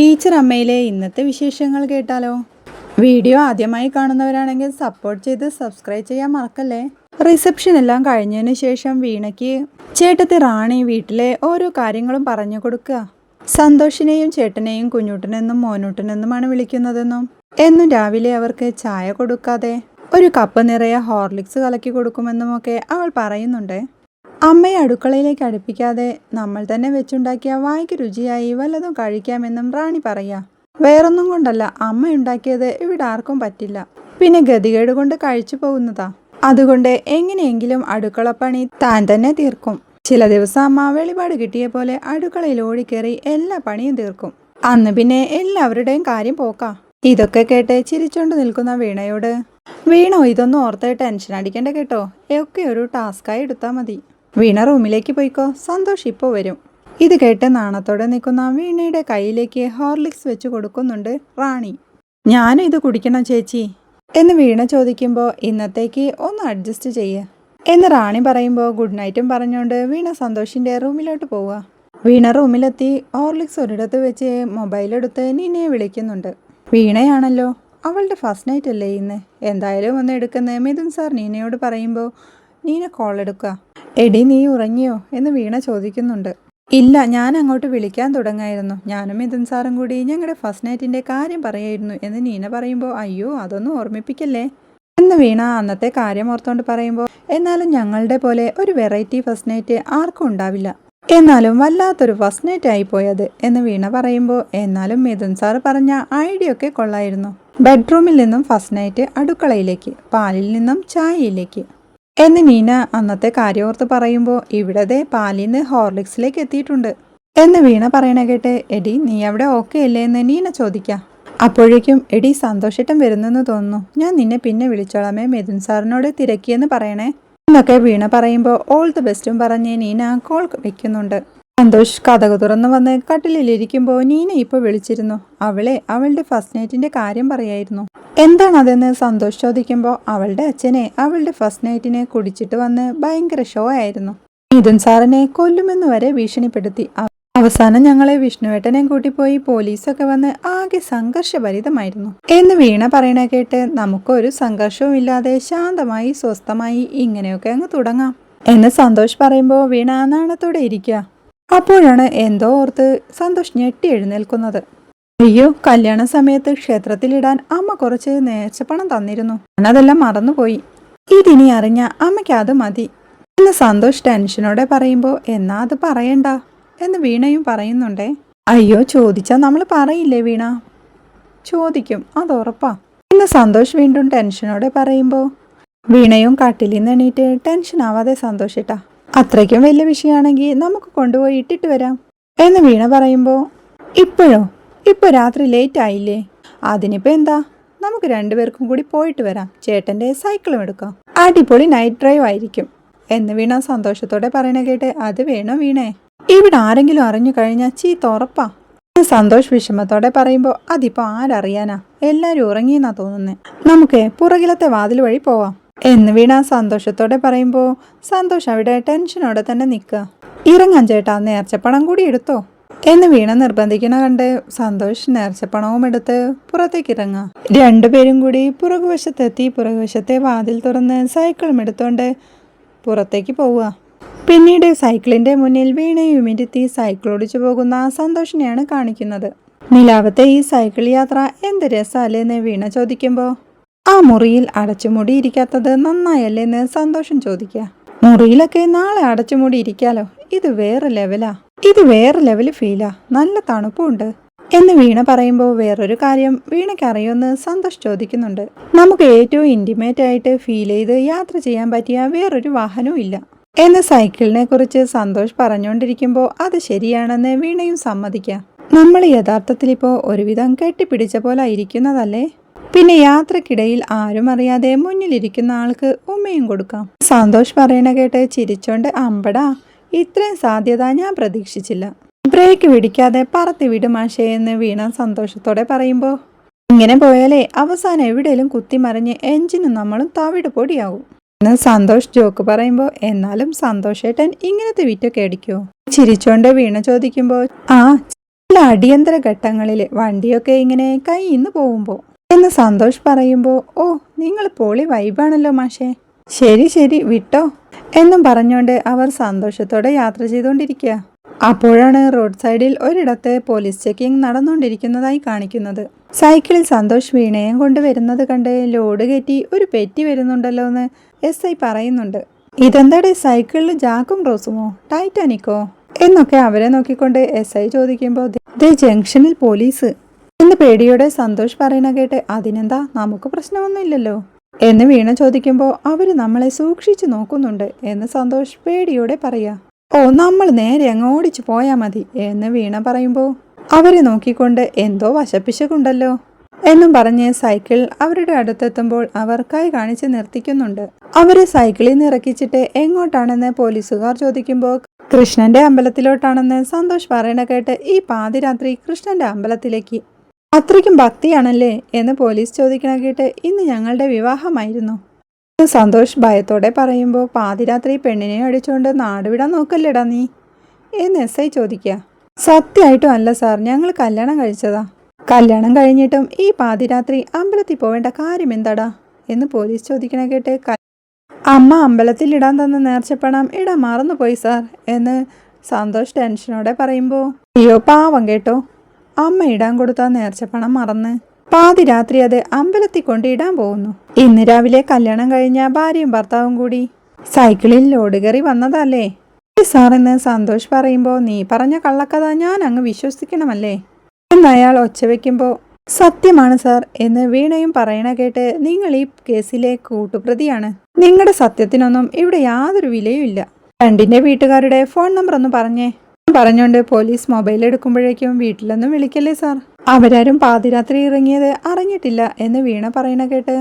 Teacher അമ്മയിലെ ഇന്നത്തെ വിശേഷങ്ങൾ കേട്ടാലോ? വീഡിയോ ആദ്യമായി കാണുന്നവരാണെങ്കിൽ സപ്പോർട്ട് ചെയ്ത് സബ്സ്ക്രൈബ് ചെയ്യാൻ മറക്കല്ലേ? റിസപ്ഷൻ എല്ലാം കഴിഞ്ഞതിന് ശേഷം വീണയ്ക്ക് ചേട്ടത്തി റാണി വീട്ടിലെ ഓരോ കാര്യങ്ങളും പറഞ്ഞു കൊടുക്കുക. സന്തോഷിനെയും ചേട്ടനെയും കുഞ്ഞുട്ടനെന്നും മോനൂട്ടനെന്നുമാണ് വിളിക്കുന്നതെന്നും. എന്നും രാവിലെ അവർക്ക് ചായ കൊടുക്കാതെ ഒരു കപ്പ് നിറയെ ഹോർലിക്സ് കലക്കി കൊടുക്കുമെന്നുമൊക്കെ അവൾ പറയുന്നുണ്ട്. അമ്മയെ അടുക്കളയിലേക്ക് അടുപ്പിക്കാതെ നമ്മൾ തന്നെ വെച്ചുണ്ടാക്കിയ വായ്ക്ക് രുചിയായി വല്ലതും കഴിക്കാമെന്നും റാണി പറയാ. വേറൊന്നും കൊണ്ടല്ല അമ്മ ഉണ്ടാക്കിയത് ഇവിടെ ആർക്കും പറ്റില്ല. പിന്നെ ഗതികേട് കൊണ്ട് കഴിച്ചു പോകുന്നതാ. അതുകൊണ്ട് എങ്ങനെയെങ്കിലും അടുക്കളപ്പണി താൻ തന്നെ തീർക്കും. ചില ദിവസം അമ്മ വെളിപാട് കിട്ടിയ പോലെ അടുക്കളയിൽ ഓടിക്കേറി എല്ലാ പണിയും തീർക്കും. അന്ന് പിന്നെ എല്ലാവരുടെയും കാര്യം പോക്കാ. ഇതൊക്കെ കേട്ട് ചിരിച്ചോണ്ട് നിൽക്കുന്ന വീണയോട് വീണോ ഇതൊന്നും ഓർത്ത് ടെൻഷൻ അടിക്കണ്ട കേട്ടോ. ഒക്കെ ഒരു ടാസ്കായി എടുത്താൽ മതി. വീണ റൂമിലേക്ക് പോയിക്കോ. സന്തോഷ് ഇപ്പോൾ വരും. ഇത് കേട്ട് നാണത്തോടെ നിൽക്കുന്ന വീണയുടെ കയ്യിലേക്ക് ഹോർലിക്സ് വെച്ച് കൊടുക്കുന്നുണ്ട് റാണി. ഞാനും ഇത് കുടിക്കണം ചേച്ചി. എന്ന് വീണ ചോദിക്കുമ്പോൾ ഇന്നത്തേക്ക് ഒന്ന് അഡ്ജസ്റ്റ് ചെയ്യുക എന്ന് റാണി പറയുമ്പോൾ ഗുഡ് നൈറ്റും പറഞ്ഞുകൊണ്ട് വീണ സന്തോഷിന്റെ റൂമിലോട്ട് പോവുക വീണ റൂമിലെത്തി ഹോർലിക്സ് ഒരിടത്ത് വെച്ച് മൊബൈലെടുത്ത് നിന്നെ വിളിക്കുന്നുണ്ട്. വീണയാണല്ലോ. അവളുടെ ഫസ്റ്റ് നൈറ്റ് അല്ലേ ഇന്ന്. എന്തായാലും ഒന്ന് എടുക്കുന്ന മിഥുൻ സാർ നീനയോട് പറയുമ്പോൾ നീന കോൾ എടുക്കുക എടി നീ ഉറങ്ങിയോ? എന്ന് വീണ ചോദിക്കുന്നുണ്ട്. ഇല്ല ഞാൻ അങ്ങോട്ട് വിളിക്കാൻ തുടങ്ങായിരുന്നു. ഞാനും മിഥുൻ സാറും കൂടി ഞങ്ങളുടെ ഫസ്റ്റ് നൈറ്റിന്റെ കാര്യം പറയായിരുന്നു എന്ന് നീന പറയുമ്പോൾ അയ്യോ അതൊന്നും ഓർമ്മിപ്പിക്കല്ലേ? എന്ന് വീണ അന്നത്തെ കാര്യം ഓർത്തോണ്ട് പറയുമ്പോൾ എന്നാലും ഞങ്ങളുടെ പോലെ ഒരു വെറൈറ്റി ഫസ്റ്റ് നൈറ്റ് ആർക്കും ഉണ്ടാവില്ല. എന്നാലും വല്ലാത്തൊരു ഫസ്റ്റ് നൈറ്റ് ആയിപ്പോയത് എന്ന് വീണ പറയുമ്പോൾ എന്നാലും മിഥുൻ സാർ പറഞ്ഞ ഐഡിയ ഒക്കെ കൊള്ളായിരുന്നു. ബെഡ്റൂമിൽ നിന്നും ഫസ്റ്റ് നൈറ്റ് അടുക്കളയിലേക്ക് പാലിൽ നിന്നും ചായയിലേക്ക്. എന്ന് നീന അന്നത്തെ കാര്യോർത്ത് പറയുമ്പോൾ ഇവിടത്തെ പാലിന്ന് ഹോർലിക്സിലേക്ക് എത്തിയിട്ടുണ്ട്. എന്ന് വീണ പറയണ കേട്ട് എടി നീ അവിടെ ഓക്കെ അല്ലേ എന്ന് നീന ചോദിക്കാം. അപ്പോഴേക്കും എടി സന്തോഷിട്ടം വരുന്നെന്ന് തോന്നുന്നു. ഞാൻ നിന്നെ പിന്നെ വിളിച്ചോളാമേ മിഥുൻ സാറിനോട് തിരക്കിയെന്ന് പറയണേ. എന്നൊക്കെ വീണ പറയുമ്പോൾ ഓൾ ദി ബെസ്റ്റും പറഞ്ഞ് നീന കോൾ വെക്കുന്നുണ്ട്. സന്തോഷ് കഥകു തുറന്നു വന്ന് കട്ടിലിരിക്കുമ്പോൾ നീന ഇപ്പോൾ വിളിച്ചിരുന്നു. അവളെ അവളുടെ ഫസ്റ്റ് നൈറ്റിന്റെ കാര്യം പറയായിരുന്നു. എന്താണതെന്ന് സന്തോഷ് ചോദിക്കുമ്പോൾ അവളുടെ അച്ഛനെ അവളുടെ ഫസ്റ്റ് നൈറ്റിനെ കുടിച്ചിട്ട് വന്ന് ഭയങ്കര ഷോ ആയിരുന്നു. മിഥുൻ സാറിനെ കൊല്ലുമെന്ന് വരെ ഭീഷണിപ്പെടുത്തി. അവ- അവസാനം ഞങ്ങളെ വിഷ്ണുവേട്ടനെയും കൂട്ടിപ്പോയി പോലീസൊക്കെ വന്ന് ആകെ സംഘർഷഭരിതമായിരുന്നു. എന്ന് വീണ പറയണ കേട്ട് നമുക്കൊരു സംഘർഷവും ഇല്ലാതെ ശാന്തമായി സ്വസ്ഥമായി ഇങ്ങനെയൊക്കെ അങ്ങ് തുടങ്ങാം. എന്ന് സന്തോഷ് പറയുമ്പോൾ വീണ നാണത്തോടെ ഇരിക്കുക. അപ്പോഴാണ് എന്തോ ഓർത്ത് സന്തോഷ് ഞെട്ടി എഴുന്നേൽക്കുന്നത്. അയ്യോ കല്യാണ സമയത്ത് ക്ഷേത്രത്തിലിടാൻ അമ്മ കുറച്ച് നേർച്ചപ്പണം തന്നിരുന്നു. ഞാനതെല്ലാം മറന്നുപോയി. ഇതിനി അറിഞ്ഞ അമ്മയ്ക്ക് അത് മതി. എന്ന് സന്തോഷ് ടെൻഷനോടെ പറയുമ്പോൾ എന്നാ അത് പറയണ്ട എന്ന് വീണയും പറയുന്നുണ്ടേ. അയ്യോ ചോദിച്ചാ നമ്മൾ പറയില്ലേ വീണ? ചോദിക്കും അത് ഉറപ്പാ. എന്ന് സന്തോഷ് വീണ്ടും ടെൻഷനോടെ പറയുമ്പോൾ വീണയും കട്ടിലിൽ നിന്ന് എണീറ്റ് ടെൻഷൻ ആവാതെ സന്തോഷിട്ടാ. അത്രയ്ക്കും വലിയ വിഷയമാണെങ്കിൽ നമുക്ക് കൊണ്ടുപോയി ഇട്ടിട്ട് വരാം. എന്ന് വീണ പറയുമ്പോ ഇപ്പോഴോ? ഇപ്പോൾ രാത്രി ലേറ്റ് ആയില്ലേ? അതിനിപ്പോ എന്താ? നമുക്ക് രണ്ടുപേർക്കും കൂടി പോയിട്ട് വരാം. ചേട്ടന്റെ സൈക്കിളും എടുക്കാം. അടിപൊളി നൈറ്റ് ഡ്രൈവ് ആയിരിക്കും. എന്ന് വീണ സന്തോഷത്തോടെ പറയണ കേട്ട് അത് വേണോ വീണേ? ഇവിടെ ആരെങ്കിലും അറിഞ്ഞു കഴിഞ്ഞാൽ ചീത്ത ഉറപ്പാ. സന്തോഷ് വിഷമത്തോടെ പറയുമ്പോൾ അതിപ്പോൾ ആരറിയാനാ? എല്ലാവരും ഉറങ്ങിയെന്നാ തോന്നുന്നേ. നമുക്ക് പുറകിലത്തെ വാതിൽ വഴി പോവാം. എന്ന് വീണ സന്തോഷത്തോടെ പറയുമ്പോൾ സന്തോഷ് അവിടെ ടെൻഷനോടെ തന്നെ നിൽക്കുക ഇറങ്ങാൻ ചേട്ടാ നേർച്ചപ്പണം കൂടി എടുത്തോ? എന്ന് വീണ നിർബന്ധിക്കണ കണ്ട് സന്തോഷ് നേർച്ചപ്പണവും എടുത്ത് പുറത്തേക്ക് ഇറങ്ങാം രണ്ടുപേരും കൂടി പുറകുവശത്തെത്തി പുറകുവശത്തെ വാതിൽ തുറന്ന് സൈക്കിളും എടുത്തോണ്ട് പുറത്തേക്ക് പോവുക. പിന്നീട് സൈക്കിളിന്റെ മുന്നിൽ വീണയും ഇരുത്തി സൈക്കിൾ ഓടിച്ചു പോകുന്ന സന്തോഷിനെയാണ് കാണിക്കുന്നത്. നിലാവത്തെ ഈ സൈക്കിൾ യാത്ര എന്ത് രസമല്ലേന്ന് വീണ ചോദിക്കുമ്പോൾ ആ മുറിയിൽ അടച്ചുമൂടി ഇരിക്കാത്തത് നന്നായല്ലേന്ന് സന്തോഷം ചോദിക്കുക. മുറിയിലൊക്കെ നാളെ അടച്ചുമൂടി ഇരിക്കാലോ ഇത് വേറെ ലെവലാ ഇത് വേറെ ലെവൽ ഫീലാ നല്ല തണുപ്പുണ്ട്. എന്ന് വീണ പറയുമ്പോൾ വേറൊരു കാര്യം വീണയ്ക്ക് അറിയുമെന്ന് സന്തോഷ് ചോദിക്കുന്നുണ്ട്. നമുക്ക് ഏറ്റവും ഇന്റിമേറ്റ് ആയിട്ട് ഫീൽ ചെയ്ത് യാത്ര ചെയ്യാൻ പറ്റിയ വേറൊരു വാഹനവും ഇല്ല. എന്ന് സൈക്കിളിനെ കുറിച്ച് സന്തോഷ് പറഞ്ഞുകൊണ്ടിരിക്കുമ്പോൾ അത് ശരിയാണെന്ന് വീണയും സമ്മതിക്കാം. നമ്മൾ യഥാർത്ഥത്തിൽ ഇപ്പോൾ ഒരുവിധം കെട്ടിപ്പിടിച്ച പോലെ ഇരിക്കുന്നതല്ലേ? പിന്നെ യാത്രക്കിടയിൽ ആരും അറിയാതെ മുന്നിലിരിക്കുന്ന ആൾക്ക് ഉമ്മയും കൊടുക്കാം. സന്തോഷ് പറയണ കേട്ട് ചിരിച്ചോണ്ട് അമ്പടാ ഇത്രയും സാധ്യത ഞാൻ പ്രതീക്ഷിച്ചില്ല. ബ്രേക്ക് പിടിക്കാതെ പറത്തി വിടുമാശേ എന്ന് വീണ സന്തോഷത്തോടെ പറയുമ്പോൾ ഇങ്ങനെ പോയാലേ അവസാനം എവിടെയും കുത്തിമറിഞ്ഞ് എഞ്ചിനും നമ്മളും തവിട് പൊടിയാവും. എന്ന് സന്തോഷ് ജോക്ക് പറയുമ്പോൾ എന്നാലും സന്തോഷേട്ടൻ ഇങ്ങനത്തെ വിറ്റൊക്കെ അടിക്കുമോ ചിരിച്ചോണ്ട് വീണ ചോദിക്കുമ്പോൾ ആ ചില അടിയന്തര ഘട്ടങ്ങളിൽ വണ്ടിയൊക്കെ ഇങ്ങനെ കൈ ഇന്ന് പോകുമ്പോൾ എന്ന് സന്തോഷ് പറയുമ്പോൾ ഓ നിങ്ങൾ പോളി വൈബാണല്ലോ മാഷേ. ശരി ശരി വിട്ടോ. എന്നും പറഞ്ഞുകൊണ്ട് അവർ സന്തോഷത്തോടെ യാത്ര ചെയ്തുകൊണ്ടിരിക്കുക. അപ്പോഴാണ് റോഡ് സൈഡിൽ ഒരിടത്ത് പോലീസ് ചെക്കിംഗ് നടന്നുകൊണ്ടിരിക്കുന്നതായി കാണിക്കുന്നത്. സൈക്കിളിൽ സന്തോഷ് വീണയും കൊണ്ടുവരുന്നത് കണ്ട് ലോഡ് കയറ്റി ഒരു പെറ്റി വരുന്നുണ്ടല്ലോ എന്ന് എസ് ഐ പറയുന്നുണ്ട്. ഇതെന്താടെ സൈക്കിളിൽ ജാക്കും റോസുമോ? ടൈറ്റാനിക്കോ? എന്നൊക്കെ അവരെ നോക്കിക്കൊണ്ട് എസ് ഐ ചോദിക്കുമ്പോൾ ജംഗ്ഷനിൽ പോലീസ്. എന്ന് പേടിയോടെ സന്തോഷ് പറയണ കേട്ട് അതിനെന്താ? നമുക്ക് പ്രശ്നമൊന്നുമില്ലല്ലോ. എന്ന് വീണ ചോദിക്കുമ്പോൾ അവർ നമ്മളെ സൂക്ഷിച്ചു നോക്കുന്നുണ്ട് എന്ന് സന്തോഷ് പേടിയോടെ പറയാ. ഓ നമ്മൾ നേരെ അങ്ങ് ഓടിച്ചു പോയാ മതി എന്ന് വീണ പറയുമ്പോൾ അവരെ നോക്കിക്കൊണ്ട് എന്തോ വശപ്പിശകുണ്ടല്ലോ എന്നും പറഞ്ഞ് സൈക്കിൾ അവരുടെ അടുത്തെത്തുമ്പോൾ അവർ കൈ കാണിച്ച് നിർത്തിക്കുന്നുണ്ട്. അവരെ സൈക്കിളിൽ നിന്ന് ഇറക്കിച്ചിട്ട് എങ്ങോട്ടാണെന്ന് പോലീസുകാർ ചോദിക്കുമ്പോൾ കൃഷ്ണന്റെ അമ്പലത്തിലോട്ടാണെന്ന് സന്തോഷ് പറയണ കേട്ട് ഈ പാതിരാത്രി കൃഷ്ണന്റെ അമ്പലത്തിലേക്ക് അത്രയ്ക്കും ഭക്തിയാണല്ലേ എന്ന് പോലീസ് ചോദിക്കണ കേട്ട് ഇന്ന് ഞങ്ങളുടെ വിവാഹമായിരുന്നു. സന്തോഷ് ഭയത്തോടെ പറയുമ്പോൾ പാതിരാത്രി പെണ്ണിനെ അടിച്ചുകൊണ്ട് നാടുവിടാൻ നോക്കല്ലേടാ നീ? എന്ന് എസ് ഐ ചോദിക്കുക സത്യമായിട്ടും അല്ല സാർ ഞങ്ങൾ കല്യാണം കഴിച്ചതാ. കല്യാണം കഴിഞ്ഞിട്ടും ഈ പാതിരാത്രി അമ്പലത്തിൽ പോവേണ്ട കാര്യം എന്താടാ? എന്ന് പോലീസ് ചോദിക്കണ കേട്ട് അമ്മ അമ്പലത്തിൽ ഇടാൻ തന്ന നേർച്ചപ്പണം ഇടാൻ മറന്നുപോയി സാർ എന്ന് സന്തോഷ് ടെൻഷനോടെ പറയുമ്പോൾ അയ്യോ പാവം കേട്ടോ. അമ്മ ഇടാൻ കൊടുത്ത നേർച്ചപ്പണം മറന്ന്. പാതിരാത്രി അത് അമ്പലത്തിൽ കൊണ്ട് ഇടാൻ പോകുന്നു. ഇന്ന് രാവിലെ കല്യാണം കഴിഞ്ഞ ഭാര്യയും ഭർത്താവും കൂടി. സൈക്കിളിൽ ലോഡ് കയറി വന്നതല്ലേ? സാറെന്ന് സന്തോഷ് പറയുമ്പോ നീ പറഞ്ഞ കള്ളക്കഥ ഞാൻ അങ്ങ് വിശ്വസിക്കണമല്ലേ? എന്നയാൾ ഒച്ച വെക്കുമ്പോ സത്യമാണ് സാർ എന്ന് വീണയും പറയണ കേട്ട് നിങ്ങൾ ഈ കേസിലെ കൂട്ടുപ്രതിയാണ്. നിങ്ങളുടെ സത്യത്തിനൊന്നും ഇവിടെ യാതൊരു വിലയും ഇല്ല രണ്ടിന്റെ വീട്ടുകാരുടെ ഫോൺ നമ്പർ ഒന്ന് പറഞ്ഞേ. പറഞ്ഞോണ്ട് പോലീസ് മൊബൈൽ എടുക്കുമ്പോഴേക്കും വീട്ടിലൊന്നും വിളിക്കല്ലേ സാർ? അവരാരും പാതിരാത്രി ഇറങ്ങിയത് അറിഞ്ഞിട്ടില്ല എന്ന് വീണ പറയണ കേട്ട്.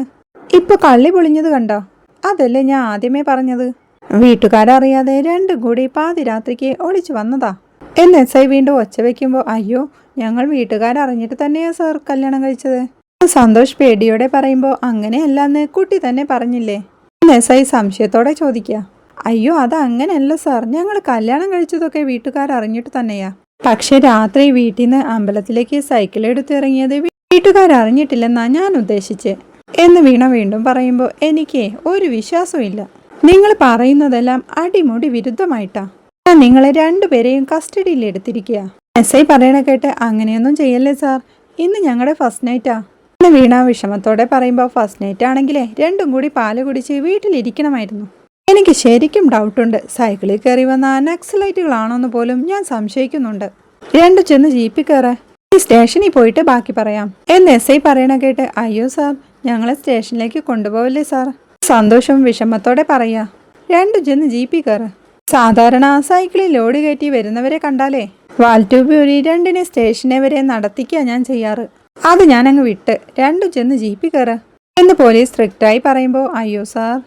ഇപ്പൊ കള്ളി പൊളിഞ്ഞത് കണ്ടോ? അതല്ലേ ഞാൻ ആദ്യമേ പറഞ്ഞത്. വീട്ടുകാരറിയാതെ രണ്ടും കൂടി പാതിരാത്രിക്ക് ഒളിച്ചു വന്നതാ. എന്ന് എസ് ഐ വീണ്ടും ഒച്ച വെക്കുമ്പോ അയ്യോ ഞങ്ങൾ വീട്ടുകാരറിഞ്ഞിട്ട് തന്നെയാ സാർ കല്യാണം കഴിച്ചത്? സന്തോഷ് പേടിയോടെ പറയുമ്പോൾ അങ്ങനെയല്ലാന്ന് കുട്ടി തന്നെ പറഞ്ഞില്ലേ? എന്ന് എസ് ഐ സംശയത്തോടെ ചോദിക്കുക അയ്യോ അതങ്ങനെയല്ല സാർ. ഞങ്ങൾ കല്യാണം കഴിച്ചതൊക്കെ വീട്ടുകാർ അറിഞ്ഞിട്ട് തന്നെയാ. പക്ഷെ രാത്രി വീട്ടിൽ നിന്ന് അമ്പലത്തിലേക്ക് സൈക്കിൾ എടുത്ത് ഇറങ്ങിയത് വീട്ടുകാർ അറിഞ്ഞിട്ടില്ലെന്നാ ഞാൻ ഉദ്ദേശിച്ചേ. എന്ന് വീണ വീണ്ടും പറയുമ്പോൾ എനിക്ക് ഒരു വിശ്വാസമില്ല നിങ്ങൾ പറയുന്നതെല്ലാം അടിമുടി വിരുദ്ധമായിട്ടാ. ഞാൻ നിങ്ങളെ രണ്ടുപേരെയും കസ്റ്റഡിയിൽ എടുത്തിരിക്കുക എസ് ഐ പറയണ കേട്ട് അങ്ങനെയൊന്നും ചെയ്യല്ലേ സാർ? ഇന്ന് ഞങ്ങളുടെ ഫസ്റ്റ് നൈറ്റാ. എന്ന് വീണ വിഷമത്തോടെ പറയുമ്പോൾ ഫസ്റ്റ് നൈറ്റ് ആണെങ്കിലേ രണ്ടും കൂടി പാൽ കുടിച്ച് വീട്ടിലിരിക്കണമായിരുന്നു. എനിക്ക് ശരിക്കും ഡൗട്ടുണ്ട് സൈക്കിളിൽ കയറി വന്ന നക്സലൈറ്റുകളാണോന്ന് പോലും ഞാൻ സംശയിക്കുന്നുണ്ട്. രണ്ടു ചെന്ന് ജീപ്പിൽ കയറാ ഈ സ്റ്റേഷനിൽ പോയിട്ട് ബാക്കി പറയാം. എന്ന് എസ് ഐ പറയണ കേട്ട് അയ്യോ സാർ ഞങ്ങളെ സ്റ്റേഷനിലേക്ക് കൊണ്ടുപോവല്ലേ സാർ സന്തോഷം വിഷമത്തോടെ പറയാ രണ്ടു ചെന്ന് ജീപ്പിൽ കയറ സാധാരണ സൈക്കിളിൽ ലോഡ് കയറ്റി വരുന്നവരെ കണ്ടാലേ വാൽട്യൂബ് ഒരു രണ്ടിനെ സ്റ്റേഷനെ വരെ നടത്തിക്കുക ഞാൻ ചെയ്യാറ്. അത് ഞാനങ്ങ് വിട്ട് രണ്ടു ചെന്ന് ജീപ്പിൽ കയറ എന്ന് പോലീസ് സ്ട്രിക്റ്റായി പറയുമ്പോൾ അയ്യോ സാർ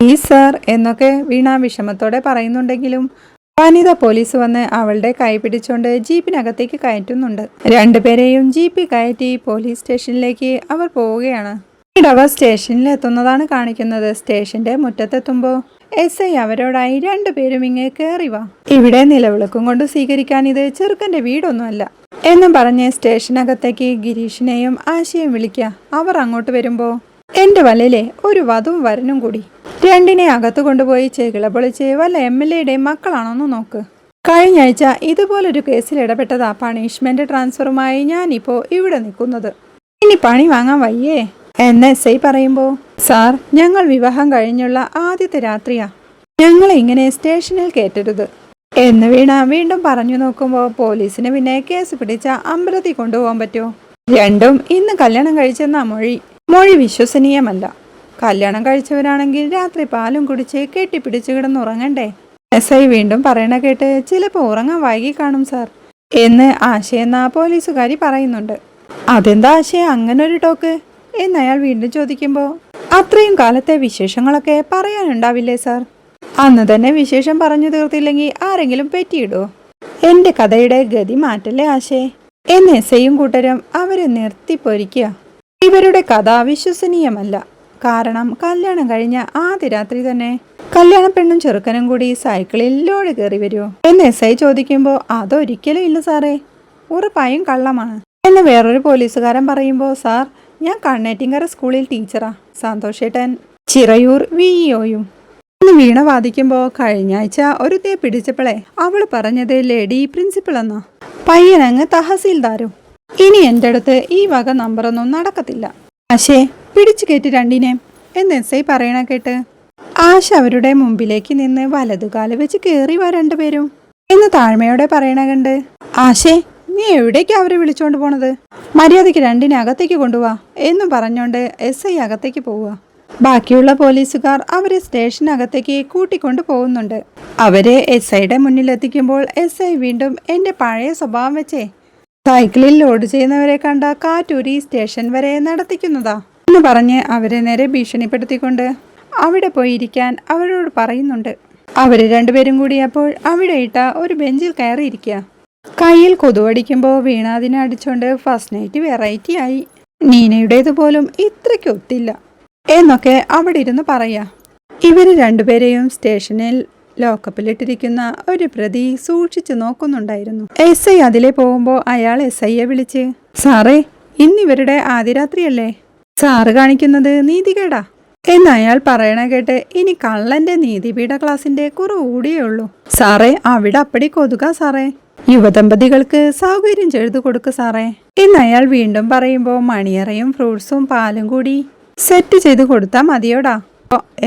ഈ സർ എന്നൊക്കെ വീണ വിഷമത്തോടെ പറയുന്നുണ്ടെങ്കിലും വനിത പോലീസ് വന്ന് അവളുടെ കൈ പിടിച്ചുകൊണ്ട് ജീപ്പിനകത്തേക്ക് കയറ്റുന്നുണ്ട്. രണ്ടുപേരെയും ജീപ്പിൽ കയറ്റി പോലീസ് സ്റ്റേഷനിലേക്ക് അവർ പോവുകയാണ്. സ്റ്റേഷനിൽ എത്തുന്നതാണ് കാണിക്കുന്നത്. സ്റ്റേഷന്റെ മുറ്റത്തെത്തുമ്പോൾ എസ് ഐ അവരോടായി രണ്ടുപേരും ഇങ്ങേ കയറി വാ. ഇവിടെ നിലവിളക്കും കൊണ്ട് സ്വീകരിക്കാൻ ഇത് ചെറുക്കന്റെ വീടൊന്നുമല്ല. എന്നും പറഞ്ഞ് സ്റ്റേഷനകത്തേക്ക് ഗിരീഷിനെയും ആശയും വിളിക്കുക അവർ അങ്ങോട്ട് വരുമ്പോൾ എന്റെ വലയിലെ ഒരു വധുവും വരനും കൂടി. രണ്ടിനെ അകത്ത് കൊണ്ടുപോയി ചെകിള പൊളിച്ച് വല്ല എം എൽ എയുടെയും മക്കളാണോന്ന് നോക്ക്. കഴിഞ്ഞ ആഴ്ച ഇതുപോലൊരു കേസിൽ ഇടപെട്ടതാ പണിഷ്മെന്റ് ട്രാൻസ്ഫറുമായി ഞാനിപ്പോ ഇവിടെ നിൽക്കുന്നത്. ഇനി പണി വാങ്ങാൻ വയ്യേ. എന്ന് എസ് ഐ പറയുമ്പോൾ സാർ ഞങ്ങൾ വിവാഹം കഴിഞ്ഞുള്ള ആദ്യത്തെ രാത്രിയാ. ഞങ്ങളെ ഇങ്ങനെ സ്റ്റേഷനിൽ കേറ്റരുത് എന്ന് വീണ വീണ്ടും പറഞ്ഞു നോക്കുമ്പോൾ പോലീസിന് പിന്നെ കേസ് പിടിച്ച അമ്പലത്തിൽ കൊണ്ടുപോകാൻ പറ്റുമോ? രണ്ടും ഇന്ന് കല്യാണം കഴിച്ചെന്നാ മൊഴി. മൊഴി വിശ്വസനീയമല്ല. കല്യാണം കഴിച്ചവരാണെങ്കിൽ രാത്രി പാലും കുടിച്ച് കെട്ടിപ്പിടിച്ച് കിടന്നുറങ്ങണ്ടേ? എസ് ഐ വീണ്ടും പറയണ കേട്ട് ചിലപ്പോൾ ഉറങ്ങാൻ വൈകി കാണും സാർ. എന്ന് ആശയെന്ന പോലീസുകാരി പറയുന്നുണ്ട്. അതെന്താ ആശയ? അങ്ങനെ ഒരു ടോക്ക്? എന്ന് അയാൾ വീണ്ടും ചോദിക്കുമ്പോൾ അത്രയും കാലത്തെ വിശേഷങ്ങളൊക്കെ പറയാനുണ്ടാവില്ലേ സാർ? അന്ന് തന്നെ വിശേഷം പറഞ്ഞു തീർത്തില്ലെങ്കിൽ ആരെങ്കിലും പറ്റിയിടോ എന്റെ കഥയുടെ ഗതി മാറ്റല്ലേ ആശേ എന്ന് എസ് ഐയും കൂട്ടരും അവരെ നിർത്തി പൊരിക്കുക ഇവരുടെ കഥ വിശ്വസനീയമല്ല. കാരണം കല്യാണം കഴിഞ്ഞ ആദ്യ രാത്രി തന്നെ കല്യാണ പെണ്ണും ചെറുക്കനും കൂടി സൈക്കിളിൽ ലോഡ് കയറി വരുമോ എന്ന് എസ് ഐ ചോദിക്കുമ്പോൾ അതൊരിക്കലും ഇല്ല സാറേ. ഉറപ്പായും കള്ളമാണ്. എന്ന് വേറൊരു പോലീസുകാരൻ പറയുമ്പോൾ സാർ ഞാൻ കണ്ണേറ്റിങ്കര സ്കൂളിൽ ടീച്ചറാ. സന്തോഷേട്ടൻ ചിറയൂർ വിഇഒയും എന്ന് വീണ വാദിക്കുമ്പോൾ കഴിഞ്ഞ ആഴ്ച ഒരു തേ പിടിച്ചപ്പോളെ അവൾ പറഞ്ഞത് ലേഡി പ്രിൻസിപ്പൾ എന്നാ. പയ്യനങ്ങ് തഹസീൽദാരും. ഇനി എന്റെ അടുത്ത് ഈ വക നമ്പറൊന്നും നടക്കത്തില്ല. ആശേ പിടിച്ചു കയറ്റി രണ്ടിനെ. എന്ന് എസ് ഐ പറയണ കേട്ട് ആശ അവരുടെ മുമ്പിലേക്ക് നിന്ന് വലതുകാൽ വെച്ച് കയറി വാ രണ്ടുപേരും. എന്ന് താഴ്മയോടെ പറയണ കണ്ട് ആശേ നീ എവിടേക്കാ അവരെ വിളിച്ചോണ്ട് പോണത്? മര്യാദയ്ക്ക് രണ്ടിനെ അകത്തേക്ക് കൊണ്ടുപോവാ എന്നും പറഞ്ഞോണ്ട് എസ് ഐ അകത്തേക്ക് പോവുക. ബാക്കിയുള്ള പോലീസുകാർ അവരെ സ്റ്റേഷനകത്തേക്ക് കൂട്ടിക്കൊണ്ടു പോകുന്നുണ്ട്. അവരെ എസ് ഐയുടെ മുന്നിലെത്തിക്കുമ്പോൾ എസ് ഐ വീണ്ടും എന്റെ പഴയ സ്വഭാവം വെച്ചേ. സൈക്കിളിൽ ലോഡ് ചെയ്യുന്നവരെ കണ്ട കാറ്റൂരി സ്റ്റേഷൻ വരെ നടത്തിക്കുന്നതാ എന്ന് പറഞ്ഞ് അവരെ നേരെ ഭീഷണിപ്പെടുത്തിക്കൊണ്ട് അവിടെ പോയിരിക്കാൻ അവരോട് പറയുന്നുണ്ട്. അവർ രണ്ടുപേരും കൂടി അപ്പോൾ അവിടെ ഇട്ട ഒരു ബെഞ്ചിൽ കയറിയിരിക്കുക കയ്യിൽ കൊതുവടിക്കുമ്പോൾ വീണ അതിനെ അടിച്ചോണ്ട് ഫസ്റ്റ് നൈറ്റ് വെറൈറ്റി ആയി. നീനയുടേതുപോലും ഇത്രയ്ക്ക് ഒത്തില്ല. എന്നൊക്കെ അവിടെ ഇരുന്ന് പറയാ. ഇവർ രണ്ടുപേരെയും സ്റ്റേഷനിൽ ലോക്കപ്പിലിട്ടിരിക്കുന്ന ഒരു പ്രതി സൂക്ഷിച്ചു നോക്കുന്നുണ്ടായിരുന്നു. എസ് ഐ അതിലെ പോകുമ്പോൾ അയാൾ എസ് ഐയെ വിളിച്ച് സാറേ ഇന്നിവരുടെ ആദ്യരാത്രിയല്ലേ? സാറ് കാണിക്കുന്നത് നീതികേടാ. എന്ന് അയാൾ പറയണ കേട്ട് ഇനി കള്ളന്റെ നീതിപീഠ ക്ലാസിന്റെ കുറവ് കൂടിയേ ഉള്ളൂ. സാറേ അവിടെ അപ്പടി കൊതുക സാറേ. യുവദമ്പതികൾക്ക് സൗകര്യം ചെയ്തു കൊടുക്കുക സാറേ. എന്ന് അയാൾ വീണ്ടും പറയുമ്പോൾ മണിയറയും ഫ്രൂട്ട്സും പാലും കൂടി സെറ്റ് ചെയ്ത് കൊടുത്താൽ മതിയോടാ.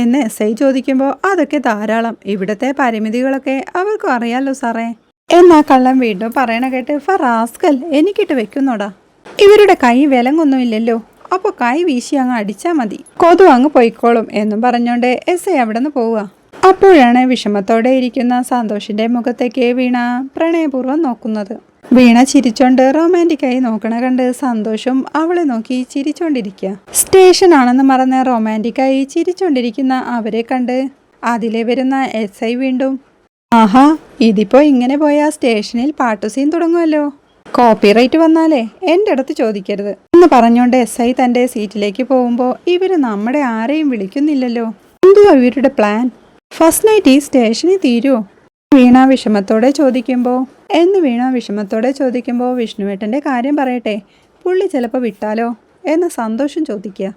എന്ന് എസ് ഐ ചോദിക്കുമ്പോൾ അതൊക്കെ ധാരാളം. ഇവിടത്തെ പരിമിതികളൊക്കെ അവർക്കും അറിയാലോ സാറേ. എന്നാ കള്ളം വീണ്ടും പറയണ കേട്ട് ഫറാസ്കൽ എനിക്കിട്ട് വെക്കുന്നോടാ. ഇവരുടെ കൈ വിലങ്ങൊന്നുമില്ലല്ലോ. അപ്പൊ കൈ വീശി അങ്ങ് അടിച്ചാ മതി. കൊതു അങ്ങ് പോയിക്കോളും എന്നും പറഞ്ഞോണ്ട് എസ് ഐ അവിടെ നിന്ന് പോവുക. അപ്പോഴാണ് വിഷമത്തോടെ ഇരിക്കുന്ന സന്തോഷിന്റെ മുഖത്തേക്ക് വീണ പ്രണയപൂർവം നോക്കുന്നത്. വീണ ചിരിച്ചോണ്ട് റൊമാന്റിക്കായി നോക്കണ കണ്ട് സന്തോഷം അവളെ നോക്കി ചിരിച്ചോണ്ടിരിക്കുക സ്റ്റേഷൻ ആണെന്ന് മറന്ന് റൊമാന്റിക്കായി ചിരിച്ചോണ്ടിരിക്കുന്ന അവരെ കണ്ട് അതിലെ വരുന്ന എസ് ഐ വീണ്ടും ആഹാ ഇതിപ്പോ ഇങ്ങനെ പോയാൽ സ്റ്റേഷനിൽ പാട്ടു സീൻ തുടങ്ങുമല്ലോ കോപ്പിറൈറ്റ് വന്നാലേ എന്റെ അടുത്ത് ചോദിക്കരുത്. എന്ന് പറഞ്ഞുകൊണ്ട് എസ് ഐ തന്റെ സീറ്റിലേക്ക് പോകുമ്പോൾ ഇവർ നമ്മുടെ ആരെയും വിളിക്കുന്നില്ലല്ലോ. എന്തുവാ ഇവരുടെ പ്ലാൻ ഫസ്റ്റ് നൈറ്റ് ഈ സ്റ്റേഷനിൽ തീരുമോ വീണ വിഷമത്തോടെ ചോദിക്കുമ്പോൾ എന്ന് വീണ വിഷമത്തോടെ ചോദിക്കുമ്പോൾ വിഷ്ണുവേട്ടന്റെ കാര്യം പറയട്ടെ? പുള്ളി ചിലപ്പോൾ വിട്ടാലോ? എന്ന് സന്തോഷം ചോദിക്കുക.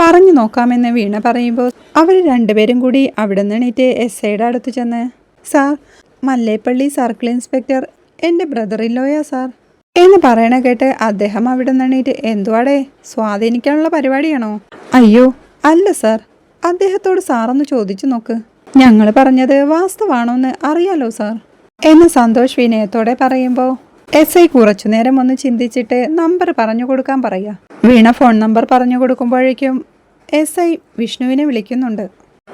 പറഞ്ഞു നോക്കാമെന്ന് വീണ പറയുമ്പോൾ അവർ രണ്ടുപേരും കൂടി അവിടെ നിന്ന് എണീറ്റ് എസ് ഐയുടെ അടുത്ത് ചെന്ന് സാർ മല്ലേപ്പള്ളി സർക്കിൾ ഇൻസ്പെക്ടർ എന്റെ ബ്രദർ ഇല്ലോയാ സാർ. എന്ന് പറയണ കേട്ട് അദ്ദേഹം അവിടെ നിന്ന് എണീറ്റ് എന്തുവാടേ സ്വാധീനിക്കാനുള്ള പരിപാടിയാണോ? അയ്യോ അല്ല സാർ. അദ്ദേഹത്തോട് സാറൊന്ന് ചോദിച്ചു നോക്ക്. ഞങ്ങൾ പറഞ്ഞത് വാസ്തവാണോന്ന് അറിയാലോ സാർ. എന്ന് സന്തോഷ് വിനയത്തോടെ പറയുമ്പോൾ എസ് ഐ കുറച്ചു നേരം ഒന്ന് ചിന്തിച്ചിട്ട് നമ്പർ പറഞ്ഞു കൊടുക്കാൻ പറയാ. വീണ ഫോൺ നമ്പർ പറഞ്ഞു കൊടുക്കുമ്പോഴേക്കും എസ് ഐ വിഷ്ണുവിനെ വിളിക്കുന്നുണ്ട്.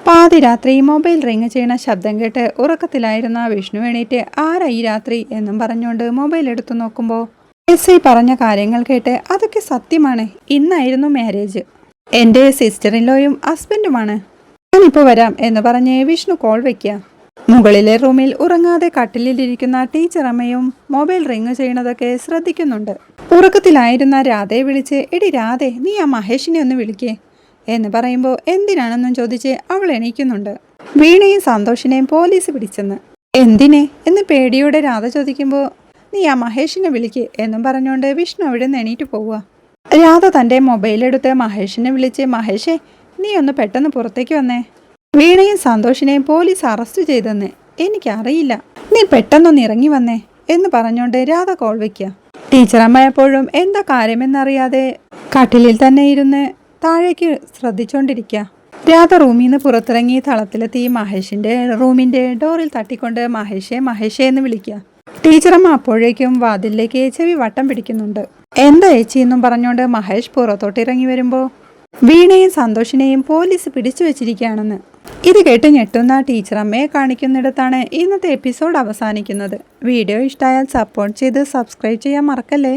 പാതിരാത്രി മൊബൈൽ റിങ് ചെയ്യണ ശബ്ദം കേട്ട് ഉറക്കത്തിലായിരുന്ന വിഷ്ണു എണീറ്റ് ആരാ ഈ രാത്രി? എന്നും പറഞ്ഞുകൊണ്ട് മൊബൈൽ എടുത്തു നോക്കുമ്പോൾ എസ് ഐ പറഞ്ഞ കാര്യങ്ങൾ കേട്ട് അതൊക്കെ സത്യമാണ്. ഇന്നായിരുന്നു മാരേജ്. എന്റെ സിസ്റ്ററിലോയും ഹസ്ബൻഡുമാണ്. ഞാനിപ്പോൾ വരാം എന്ന് പറഞ്ഞ് വിഷ്ണു കോൾ വയ്ക്കുക മുകളിലെ റൂമിൽ ഉറങ്ങാതെ കട്ടിലിലിരിക്കുന്ന ടീച്ചർ അമ്മയും മൊബൈൽ റിങ് ചെയ്യണതൊക്കെ ശ്രദ്ധിക്കുന്നുണ്ട്. ഉറക്കത്തിലായിരുന്ന രാധയെ വിളിച്ച് എടി രാധെ നീ ആ മഹേഷിനെ ഒന്ന് വിളിക്കേ എന്ന് പറയുമ്പോൾ എന്തിനാണെന്നും ചോദിച്ച് അവൾ എണീക്കുന്നുണ്ട്. വീണയും സന്തോഷിനെയും പോലീസ് പിടിച്ചെന്ന്. എന്തിനെ? എന്ന് പേടിയോടെ രാധ ചോദിക്കുമ്പോൾ നീ ആ മഹേഷിനെ വിളിക്കേ എന്നും പറഞ്ഞുകൊണ്ട് വിഷ്ണു അവിടെ നിന്ന് എണീറ്റ് പോവുക രാധ തന്റെ മൊബൈലെടുത്ത് മഹേഷിനെ വിളിച്ച് മഹേഷേ നീ ഒന്ന് പെട്ടെന്ന് പുറത്തേക്ക് വന്നേ. വീണയും സന്തോഷിനെയും പോലീസ് അറസ്റ്റ് ചെയ്തെന്ന് എനിക്കറിയില്ല. നീ പെട്ടെന്നൊന്ന് ഇറങ്ങി വന്നേ എന്ന് പറഞ്ഞുകൊണ്ട് രാധ കോൾ വയ്ക്കുക ടീച്ചറമ്മ എപ്പോഴും എന്താ കാര്യമെന്നറിയാതെ കട്ടിലിൽ തന്നെ ഇരുന്ന് താഴേക്ക് ശ്രദ്ധിച്ചുകൊണ്ടിരിക്കുക രാധ റൂമിൽ നിന്ന് പുറത്തിറങ്ങി തളത്തിലെത്തി മഹേഷിന്റെ റൂമിന്റെ ഡോറിൽ തട്ടിക്കൊണ്ട് മഹേഷെ മഹേഷെ എന്ന് വിളിക്കുക ടീച്ചറമ്മ അപ്പോഴേക്കും വാതിലിലേക്ക് ചെവി വട്ടം പിടിക്കുന്നുണ്ട്. എന്താ ഏച്ചി എന്നും പറഞ്ഞുകൊണ്ട് മഹേഷ് പുറത്തോട്ട് ഇറങ്ങി വരുമ്പോൾ വീണയും സന്തോഷിനെയും പോലീസ് പിടിച്ചു വെച്ചിരിക്കുകയാണെന്ന്. ഇത് കേട്ട് ഞെട്ടുന്ന ടീച്ചറമ്മയെ കാണിക്കുന്നിടത്താണ് ഇന്നത്തെ എപ്പിസോഡ് അവസാനിക്കുന്നത്. വീഡിയോ ഇഷ്ടമായാൽ സപ്പോർട്ട് ചെയ്ത് സബ്സ്ക്രൈബ് ചെയ്യാൻ മറക്കല്ലേ?